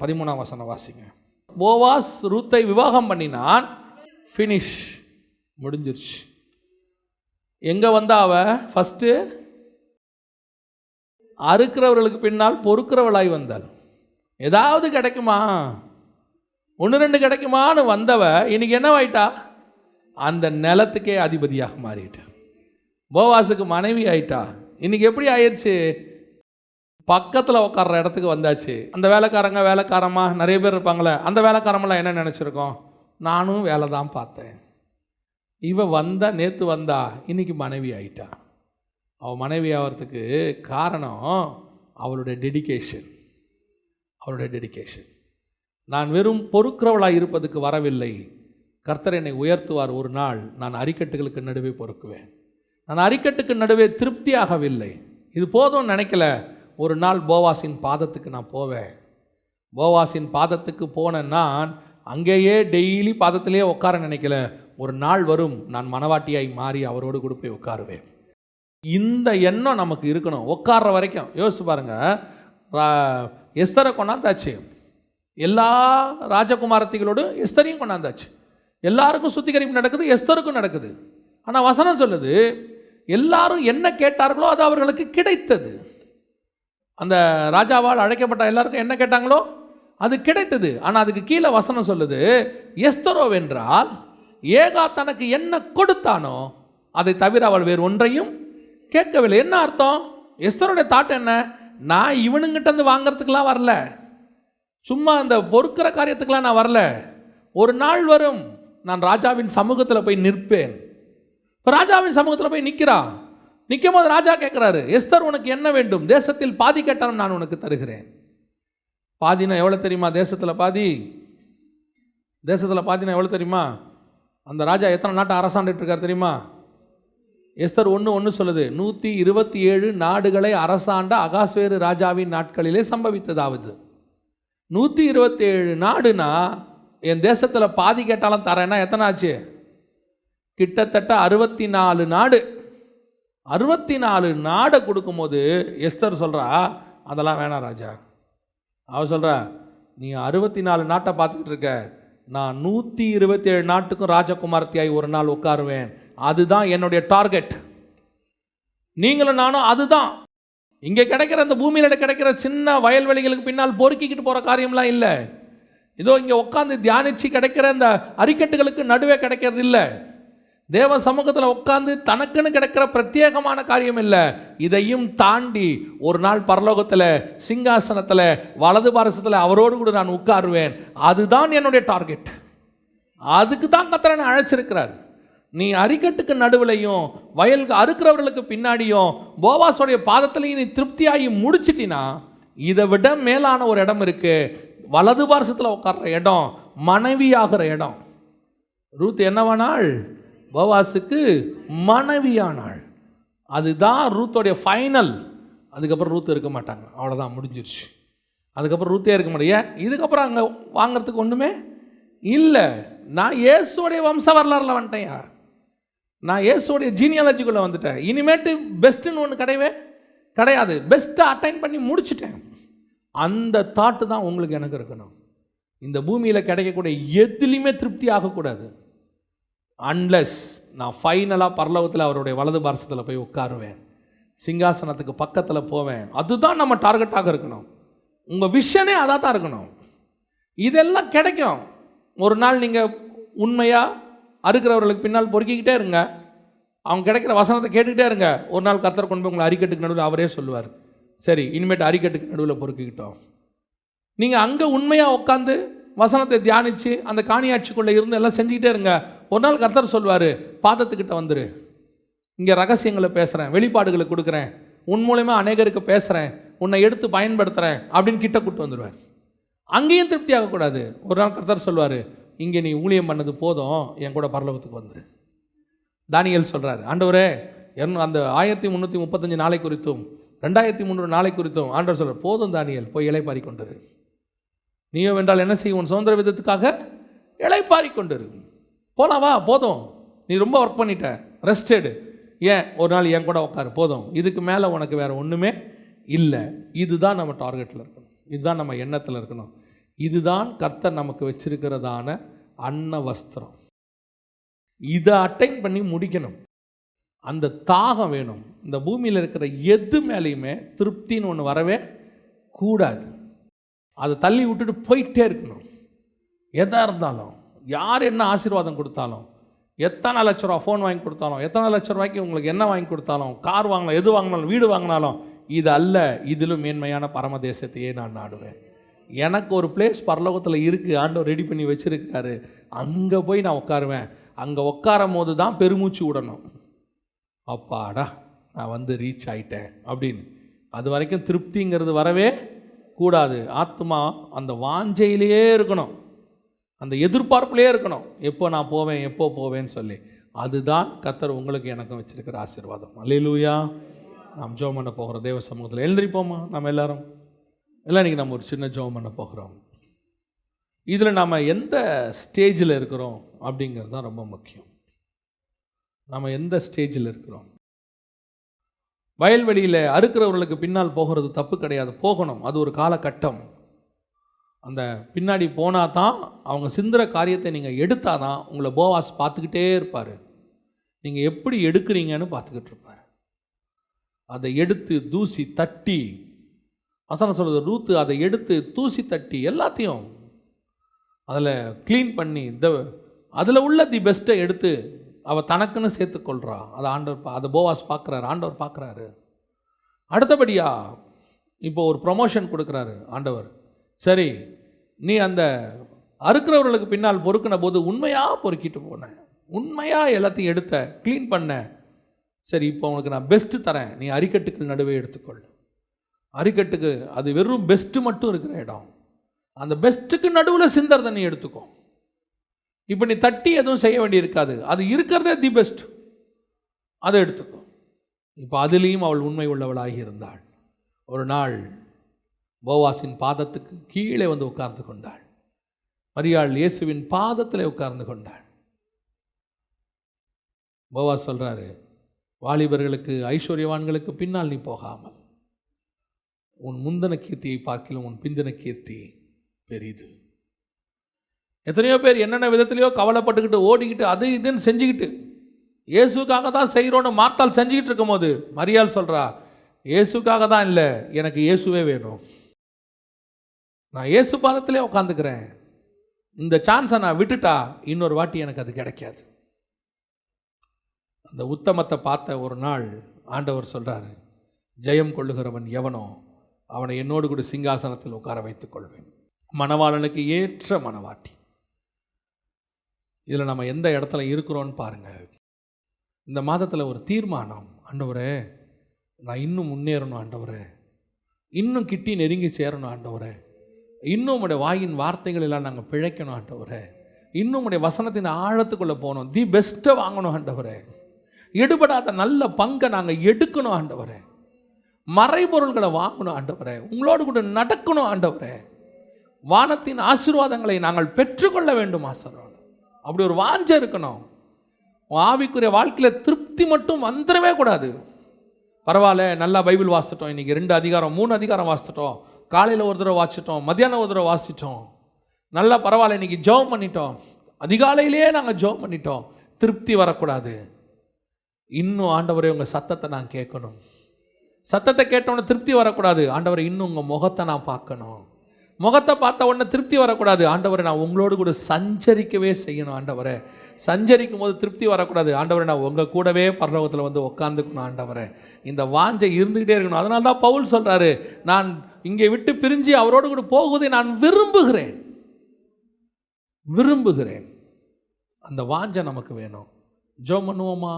அதிகாரம் பதிமூணாம் வசனம் வாசிங்க. போவாஸ் ரூத்தை விவாகம் பண்ணினான். ஃபினிஷ் முடிஞ்சிருச்சு. எங்கே வந்தா அவ? ஃபஸ்ட்டு அறுக்கிறவர்களுக்கு பின்னால் பொறுக்கிறவளாய் வந்தாள். ஏதாவது கிடைக்குமா? ஒன்று ரெண்டு கிடைக்குமான்னு வந்தவ இன்னைக்கு என்னவாயிட்டா? அந்த நிலத்துக்கே அதிபதியாக மாறிட்டா. போவாஸுக்கு மனைவி ஆயிட்டா. இன்னைக்கு எப்படி ஆயிடுச்சு பக்கத்தில் உட்கார்ற இடத்துக்கு வந்தாச்சு. அந்த வேலைக்காரங்க வேலைக்காரமா நிறைய பேர் இருப்பாங்களே அந்த வேலைக்காரமெல்லாம் என்ன நினச்சிருக்கோம்? நானும் வேலை தான் பார்த்தேன். இவ வந்தா நேற்று வந்தா இன்றைக்கி மனைவி ஆயிட்டா. அவள் மனைவி ஆகிறதுக்கு காரணம் அவளுடைய டெடிகேஷன் அவளுடைய டெடிகேஷன் நான் வெறும் பொறுக்கிறவளாக இருப்பதுக்கு வரவில்லை. கர்த்தர் என்னை உயர்த்துவார் ஒரு நாள். நான் அரிக்கட்டுகளுக்கு நடுவே பொறுக்குவேன். நான் அரிக்கட்டுக்கு நடுவே திருப்தியாகவில்லை. இது போதும் நினைக்கல. ஒரு நாள் போவாசின் பாதத்துக்கு நான் போவேன். போவாசின் பாதத்துக்கு போன நான் அங்கேயே டெய்லி பாதத்திலேயே உட்கார நினைக்கல. ஒரு நாள் வரும் நான் மனவாட்டியாய் மாறி அவரோடு கூட போய் உட்காருவேன். இந்த எண்ணம் நமக்கு இருக்கணும். உட்கார்ற வரைக்கும். யோசிச்சு பாருங்கள் எஸ்தரை கொண்டாந்தாச்சு. எல்லா ராஜகுமாரத்திகளோடு எஸ்தரையும் கொண்டாந்தாச்சு. எல்லாருக்கும் சுத்திகரிப்பு நடக்குது எஸ்தருக்கும் நடக்குது. ஆனால் வசனம் சொல்லுது எல்லாரும் என்ன கேட்டார்களோ அது அவர்களுக்கு கிடைத்தது. அந்த ராஜாவால் அழைக்கப்பட்ட எல்லாருக்கும் என்ன கேட்டாங்களோ? அது கிடைத்தது. ஆனால் அதுக்கு கீழே வசனம் சொல்லுது எஸ்தரோ என்றால் ஏகா தனக்கு என்ன கொடுத்தானோ அதை தவிர அவள் வேறு ஒன்றையும் கேட்கவில்லை. என்ன அர்த்தம்? எஸ்தருடைய தாட் என்ன? நான் இவனுங்கிட்ட இருந்து வரல. சும்மா அந்த பொறுக்கிற காரியத்துக்கெலாம் நான் வரல. ஒரு நாள் வரும் நான் ராஜாவின் சமூகத்தில் போய் நிற்பேன். இப்போ ராஜாவின் சமூகத்தில் போய் நிற்கிறான் நிற்கும் போது ராஜா கேட்குறாரு எஸ்தர் உனக்கு என்ன வேண்டும்? தேசத்தில் பாதி கேட்டாலும் நான் உனக்கு தருகிறேன். பாதினா எவ்வளோ தெரியுமா? தேசத்தில் பாதி. தேசத்தில் பாதினா எவ்வளோ தெரியுமா? அந்த ராஜா எத்தனை நாட்டை அரசாண்டுட்டு இருக்கார் தெரியுமா? எஸ்தர் ஒன்று ஒன்று சொல்லுது நூற்றி இருபத்தி ஏழு நாடுகளை அரசாண்ட அகாஸ்வேரு ராஜாவின் நாட்களிலே சம்பவித்ததாவது. நூற்றி இருபத்தி ஏழு நாடுனா என் தேசத்தில் பாதி கேட்டாலும் தரேன்னா எத்தனை ஆச்சு? கிட்டத்தட்ட அறுபத்தி நாலு நாடு. அறுபத்தி நாலு நாடை கொடுக்கும்போது எஸ்தர் சொல்கிறா அதெல்லாம் வேணாம் ராஜா. அவ சொல்கிறா நீ அறுபத்தி நாலு நாட்டை பார்த்துக்கிட்டு இருக்க. நான் நூற்றி இருபத்தி ஏழு நாட்டுக்கும் ராஜகுமாரத்தியாய் ஒரு நாள் உட்காருவேன். அதுதான் என்னுடைய டார்கெட். நீங்களும் நானும் அதுதான். இங்கே கிடைக்கிற அந்த பூமியில் கிடைக்கிற சின்ன வயல்வெளிகளுக்கு பின்னால் பொறுக்கிக்கிட்டு போகிற காரியம்லாம் இல்லை. இதோ இங்கே உட்காந்து தியானிச்சு கிடைக்கிற அந்த அரிக்கட்டுகளுக்கு நடுவே கிடைக்கிறது இல்லை. தேவ சமூகத்தில் உட்காந்து தனக்குன்னு கிடைக்கிற பிரத்யேகமான காரியம் இல்லை. இதையும் தாண்டி ஒரு நாள் பரலோகத்தில் சிங்காசனத்தில் வலது பாரசத்தில் அவரோடு கூட நான் உட்காருவேன். அதுதான் என்னுடைய டார்கெட் அதுக்கு தான் கத்திரனை அழைச்சிருக்கிறார். நீ அரிக்கட்டுக்கு நடுவுலையும் வயலுக்கு அறுக்கிறவர்களுக்கு பின்னாடியும் போவாஸோடைய பாதத்திலையும் நீ திருப்தியாகி முடிச்சிட்டினா இதை விட மேலான ஒரு இடம் இருக்குது வலது பாரசத்தில் உட்கார்ற இடம் மனைவியாகிற இடம். ரூத் என்னவானாள் பவாஸுக்கு மனைவியானாள். அதுதான் ரூத்தோடைய ஃபைனல் அதுக்கப்புறம் ரூத் இருக்க மாட்டாங்க. அவ்வளோதான் முடிஞ்சிருச்சு. அதுக்கப்புறம் ரூத்தே இருக்க மாட்டேன் இதுக்கப்புறம் அங்கே வாங்குறதுக்கு ஒன்றுமே இல்லை. நான் இயேசுடைய வம்ச வரலாறுல வந்துட்டேன் நான் இயேசுடைய ஜீனியாலஜிக்குள்ளே வந்துட்டேன். இனிமேட்டு பெஸ்ட்டுன்னு ஒன்று கிடையவே கிடையாது. பெஸ்ட்டை அட்டைன் பண்ணி முடிச்சிட்டேன். அந்த தாட்டு தான் உங்களுக்கு எனக்கு இருக்கணும். இந்த பூமியில் கிடைக்கக்கூடிய எதுலேயுமே திருப்தி ஆகக்கூடாது. அன்லெஸ் நான் ஃபைனலாக பரலவத்தில் அவருடைய வலது பாரசத்தில் போய் உட்காருவேன். சிங்காசனத்துக்கு பக்கத்தில் போவேன். அதுதான் நம்ம டார்கெட்டாக இருக்கணும். உங்கள் விஷனே அதாக தான் இருக்கணும். இதெல்லாம் கிடைக்கும். ஒரு நாள் நீங்கள் உண்மையாக அறுக்கிறவர்களுக்கு பின்னால் பொறுக்கிக்கிட்டே இருங்க. அவங்க கிடைக்கிற வசனத்தை கேட்டுக்கிட்டே இருங்க. ஒரு நாள் கத்தரை கொண்டு போய் உங்களை அரிக்கட்டுக்கு நடுவில் அவரே சொல்லுவார். சரி இனிமேட்டு அரிக்கட்டுக்கு நடுவில் பொறுக்கிக்கிட்டோம். நீங்கள் அங்கே உண்மையாக உட்காந்து வசனத்தை தியானித்து அந்த காணியாட்சிக்குள்ளே இருந்து எல்லாம் செஞ்சுக்கிட்டே இருங்க. ஒரு நாள் கர்த்தர் சொல்வார் பாதத்துக்கிட்ட வந்துரு. இங்கே ரகசியங்களை பேசுகிறேன் வெளிப்பாடுகளை கொடுக்குறேன். உன் மூலயமா அநேகருக்கு பேசுகிறேன் உன்னை எடுத்து பயன்படுத்துகிறேன் அப்படின்னு கிட்ட கூட்டு வந்துடுவார் அங்கேயும் திருப்தி ஆகக்கூடாது. ஒரு நாள் கர்த்தர் சொல்வார் இங்கே நீ ஊழியம் பண்ணது போதும் என் கூட பரலோகத்துக்கு வந்துரு. தானியல் சொல்கிறார் ஆண்டவரே இரநூ அந்த ஆயிரத்தி முந்நூற்றி முப்பத்தஞ்சு நாளை குறித்தும் ரெண்டாயிரத்தி முந்நூறு நாளை குறித்தும் ஆண்டவர் சொல்கிறார் போதும் தானியல் போய் இலைப்பாரி கொண்டிரு நீயோ வென்றால் என்ன செய்யும்? உன் சுதந்திர விதத்துக்காக இழைப்பாரி கொண்டு போலாவா வா போதும். நீ ரொம்ப ஒர்க் பண்ணிட்ட. ரெஸ்ட் எடு. ஏன்? ஒரு நாள் என் கூட உட்காரு போதும். இதுக்கு மேலே உனக்கு வேறு ஒன்றுமே இல்லை. இதுதான் நம்ம டார்கெட்டில் இருக்கணும். இதுதான் நம்ம எண்ணத்தில் இருக்கணும். இதுதான் கர்த்தர் நமக்கு வச்சிருக்கிறதான அன்ன வஸ்திரம். இதை அட்டைன் பண்ணி முடிக்கணும். அந்த தாகம் வேணும். இந்த பூமியில் இருக்கிற எது மேலேயுமே திருப்தின்னு ஒன்று வரவே கூடாது. அதை தள்ளி விட்டுட்டு போயிட்டே இருக்கணும். எதாக இருந்தாலும் யார் என்ன ஆசீர்வாதம் கொடுத்தாலும் எத்தனை லட்ச ரூபா ஃபோன் வாங்கி கொடுத்தாலும் எத்தனை லட்ச ரூபாய்க்கு உங்களுக்கு என்ன வாங்கி கொடுத்தாலும் கார் வாங்கினாலும் எது வாங்கினாலும் வீடு வாங்கினாலும் இது அல்ல இதிலும் மேன்மையான பரமதேசத்தையே நான் நாடுவேன். எனக்கு ஒரு பிளேஸ் பரலோகத்தில் இருக்குது ஆண்டவர் ரெடி பண்ணி வச்சுருக்காரு அங்கே போய் நான் உட்காருவேன். அங்கே உட்காரும் போது தான் பெருமூச்சு விடணும். அப்பாடா நான் வந்து ரீச் ஆயிட்டேன் அப்படின்னு. அது வரைக்கும் திருப்திங்கிறது வரவே கூடாது. ஆத்மா அந்த வாஞ்சையிலேயே இருக்கணும். அந்த எதிர்பார்ப்புலேயே இருக்கணும். எப்போ நான் போவேன் எப்போ போவேன்னு சொல்லி. அதுதான் கத்தர் உங்களுக்கு எனக்கும் வச்சுருக்கிற ஆசீர்வாதம். அல்லையிலூயா நாம் ஜோம் பண்ண போகிறோம் தேவ சமூகத்தில் எழுந்திரிப்போமா? நம்ம எல்லாரும்? இல்லை இன்றைக்கி நம்ம ஒரு சின்ன ஜெபம் பண்ண போகிறோம். இதில் நம்ம எந்த ஸ்டேஜில் இருக்கிறோம் அப்படிங்கிறது தான் ரொம்ப முக்கியம். நம்ம எந்த ஸ்டேஜில் இருக்கிறோம்? வயல்வெளியில் அறுக்கிறவர்களுக்கு பின்னால் போகிறது தப்பு கிடையாது. போகணும். அது ஒரு காலகட்டம். அந்த பின்னாடி போனால் தான் அவங்க சிந்துற காரியத்தை நீங்கள் எடுத்தால் தான் உங்களை போவாஸ் பார்த்துக்கிட்டே இருப்பார். நீங்கள் எப்படி எடுக்கிறீங்கன்னு பார்த்துக்கிட்டு இருப்பார். அதை எடுத்து தூசி தட்டி வசனம் சொல்கிறது ரூத்து அதை எடுத்து தூசி தட்டி எல்லாத்தையும் அதில் க்ளீன் பண்ணி இந்த அதில் உள்ள தி பெஸ்ட்டை எடுத்து அவள் தனக்குன்னு சேர்த்துக்கொள்கிறா அதை ஆண்டவர் பா அதை போவாஸ் பார்க்குறாரு ஆண்டவர் பார்க்குறாரு அடுத்தபடியா இப்போ ஒரு ப்ரொமோஷன் கொடுக்குறாரு ஆண்டவர். சரி நீ அந்த அறுக்கிறவர்களுக்கு பின்னால் பொறுக்கின போது உண்மையாக பொறுக்கிட்டு போனேன் உண்மையாக எல்லாத்தையும் எடுத்த க்ளீன் பண்ண. சரி இப்போ உனக்கு நான் பெஸ்ட்டு தரேன். நீ அரிக்கட்டுக்கு நடுவே எடுத்துக்கொள். அரிக்கட்டுக்கு அது வெறும் பெஸ்ட்டு மட்டும் இருக்கிற இடம். அந்த பெஸ்ட்டுக்கு நடுவில் சிந்தரதை நீ எடுத்துக்கோ. இப்போ நீ தட்டி எதுவும் செய்ய வேண்டி இருக்காது அது இருக்கிறதே தி பெஸ்ட் அதை எடுத்துக்கும் இப்போ அதுலேயும் அவள் உண்மை உள்ளவளாகி இருந்தாள். ஒரு நாள் போவாசின் பாதத்துக்கு கீழே வந்து உட்கார்ந்து கொண்டாள். மரியாள் இயேசுவின் பாதத்தில் உட்கார்ந்து கொண்டாள். போவாஸ் சொல்கிறாரு வாலிபர்களுக்கு ஐஸ்வர்யவான்களுக்கு பின்னால் நீ போகாமல். உன் முந்தன கீர்த்தியை பார்க்கிலும் உன் பிந்தன கீர்த்தி பெரிது. எத்தனையோ பேர் என்னென்ன விதத்திலையோ கவலைப்பட்டுக்கிட்டு ஓடிக்கிட்டு அது இதுன்னு செஞ்சுக்கிட்டு இயேசுக்காக தான் செய்கிறோன்னு மார்த்தால் செஞ்சுக்கிட்டு இருக்கும்போது மரியாள் சொல்கிறா இயேசுக்காக தான் இல்லை எனக்கு இயேசுவே வேணும். நான் இயேசு பாதத்திலே உட்காந்துக்கிறேன் இந்த சான்ஸை நான் விட்டுட்டா இன்னொரு வாட்டி எனக்கு அது கிடைக்காது. அந்த உத்தமத்தை பார்த்த ஒரு நாள் ஆண்டவர் சொல்கிறாரு ஜெயம் கொள்ளுகிறவன் எவனோ அவனை என்னோடு கூட சிங்காசனத்தில் உட்கார வைத்துக் கொள்வேன். மணவாளனுக்கு ஏற்ற மணவாட்டி. இதில் நம்ம எந்த இடத்துல இருக்கிறோன்னு பாருங்கள் இந்த மாதத்தில் ஒரு தீர்மானம் ஆண்டவரே நான் இன்னும் முன்னேறணும் ஆண்டவரே. இன்னும் கிட்டி நெருங்கி சேரணும் ஆண்டவரே. இன்னும் உடைய வாயின் வார்த்தைகளெல்லாம் நாங்கள் பிழைக்கணும் ஆண்டவரே. இன்னும் உடைய வசனத்தின் ஆழத்துக்குள்ளே போகணும். தி பெஸ்ட்டை வாங்கணும் ஆண்டவரே. எடுபடாத நல்ல பங்கை நாங்கள் எடுக்கணும் ஆண்டவரே. மறைபொருள்களை வாங்கணும் ஆண்டவரே. உங்களோடு கூட நடக்கணும் ஆண்டவரே. வானத்தின் ஆசீர்வாதங்களை நாங்கள் பெற்றுக்கொள்ள வேண்டும் ஆசனம் அப்படி ஒரு வாஞ்சை இருக்கணும். உன் ஆவிக்குரிய வாழ்க்கையில் திருப்தி மட்டும் வந்துடவே கூடாது. பரவாயில்ல நல்லா பைபிள் வாசிச்சிட்டோம். இன்றைக்கி ரெண்டு அதிகாரம் மூணு அதிகாரம் வாசிச்சிட்டோம். காலையில் ஒரு தடவை வாசிச்சிட்டோம். மத்தியானம் ஒரு தடவை வாசிச்சிட்டோம். நல்லா பரவாயில்ல இன்றைக்கி ஜெபம் பண்ணிட்டோம். அதிகாலையிலேயே நாங்கள் ஜெபம் பண்ணிட்டோம். திருப்தி வரக்கூடாது. இன்னும் ஆண்டவரே உங்கள் சத்தத்தை நான் கேட்கணும். சத்தத்தை கேட்டோன்னே திருப்தி வரக்கூடாது. ஆண்டவரை இன்னும் உங்கள் முகத்தை நான் பார்க்கணும். முகத்தை பார்த்த உடனே திருப்தி வரக்கூடாது. ஆண்டவரை நான் உங்களோடு கூட சஞ்சரிக்கவே செய்யணும் ஆண்டவரை. சஞ்சரிக்கும் போது திருப்தி வரக்கூடாது. ஆண்டவரை நான் உங்கள் கூடவே பரலோகத்தில் வந்து உட்காந்துக்கணும் ஆண்டவரை. இந்த வாஞ்சை இருந்துக்கிட்டே இருக்கணும். அதனால தான் பவுல் சொல்கிறாரு நான் இங்கே விட்டு பிரிஞ்சு அவரோடு கூட போகுவதை நான் விரும்புகிறேன். விரும்புகிறேன். அந்த வாஞ்சை நமக்கு வேணும். ஜோ பண்ணுவோமா?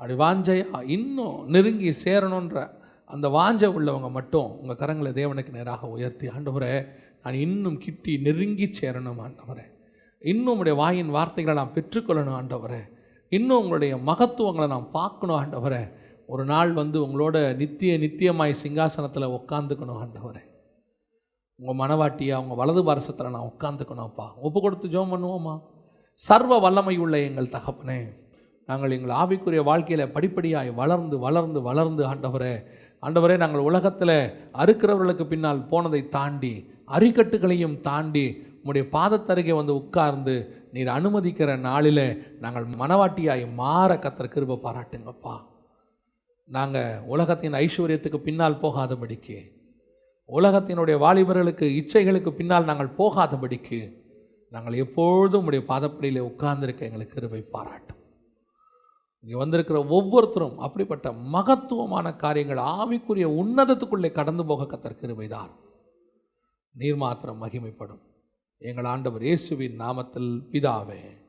அப்படி வாஞ்சையா? இன்னும் நெருங்கி சேரணுன்ற அந்த வாஞ்சை உள்ளவங்க மட்டும் உங்கள் கரங்களை தேவனுக்கு நேராக உயர்த்தி ஆண்டவரை நான் இன்னும் கிட்டி நெருங்கி சேரணும் ஆண்டவரே. இன்னும் உங்களுடைய வாயின் வார்த்தைகளை நான் பெற்றுக்கொள்ளணும் ஆண்டவரே. இன்னும் உங்களுடைய மகத்துவங்களை நான் பார்க்கணும் ஆண்டவரே. ஒரு நாள் வந்து உங்களோட நித்திய நித்தியமாய் சிங்காசனத்தில் உட்காந்துக்கணும் ஆண்டவரே. உங்கள் மனவாட்டியா உங்கள் வலது பாரசத்தில் நான் உட்காந்துக்கணும்ப்பா ஒப்பு கொடுத்து ஜோம் பண்ணுவோமா? சர்வ வல்லமை உள்ள எங்கள் தகப்பனே. நாங்கள் எங்கள் ஆவிக்குரிய வாழ்க்கையில் படிப்படியாய் வளர்ந்து வளர்ந்து வளர்ந்து ஆண்டவரே. ஆண்டவரே நாங்கள் உலகத்தில் அறுக்கிறவர்களுக்கு பின்னால் போனதை தாண்டி அரிக்கட்டுகளையும் தாண்டி உம்முடைய பாதத்தருகே வந்து உட்கார்ந்து நீர் அனுமதிக்கிற நாளில் நாங்கள் மனவாட்டியாய் மாற கத்திர கிருப பாராட்டுங்கப்பா. நாங்கள் உலகத்தின் ஐஸ்வர்யத்துக்கு பின்னால் போகாதபடிக்கு உலகத்தினுடைய வாலிபர்களுக்கு இச்சைகளுக்கு பின்னால் நாங்கள் போகாதபடிக்கு நாங்கள் எப்பொழுதும் உடைய பாதப்படியில் உட்கார்ந்துருக்க எங்களுக்கு கிருபை பாராட்டும். இங்கே வந்திருக்கிற ஒவ்வொருத்தரும் அப்படிப்பட்ட மகத்துவமான காரியங்கள் ஆவிக்குரிய உன்னதத்துக்குள்ளே கடந்து போக கத்தர் கிருபைதான் நீர் மாத்திரம் மகிமைப்படும். எங்கள் ஆண்டவர் இயேசுவின் நாமத்தில் பிதாவே.